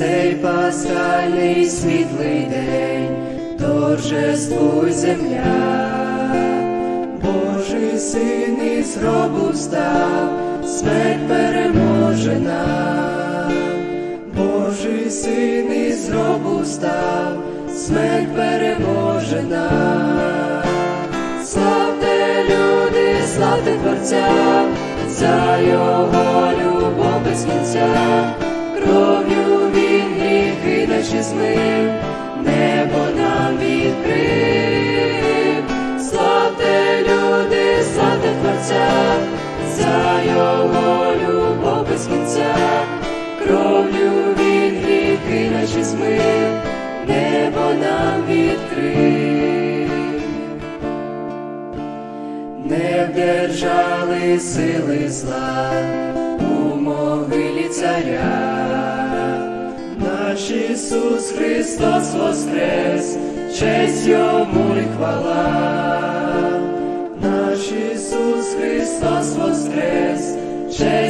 Цей пасхальний світлий день, торжествуй земля, Божий син із гробу встав, смерть переможена, Божий син із гробу встав, смерть переможена. Славте Творця, за його любов без кінця, кров'ю він гріхи наші змив, небо нам відкрив. Славте люди, славте Творця, за його любов без кінця, кров'ю він гріхи наші змив, небо нам відкрив не вдержали сили зла у могилі царя. Наш Ісус Христос воскрес, честь йому й хвала. Наш Ісус Христос воскрес, честь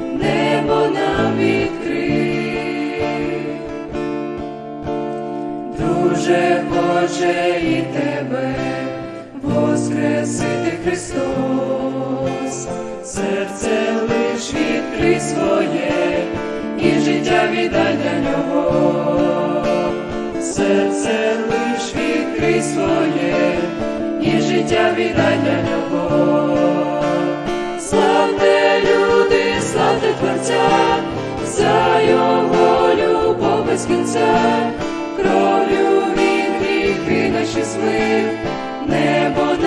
небо нам відкрив. Дуже хоче і тебе воскресити Христос, серце лиш відкрий своє і життя віддай для нього, серце лиш відкрий своє і життя віддай для нього. Без кров'ю він гріхи наші змив, небо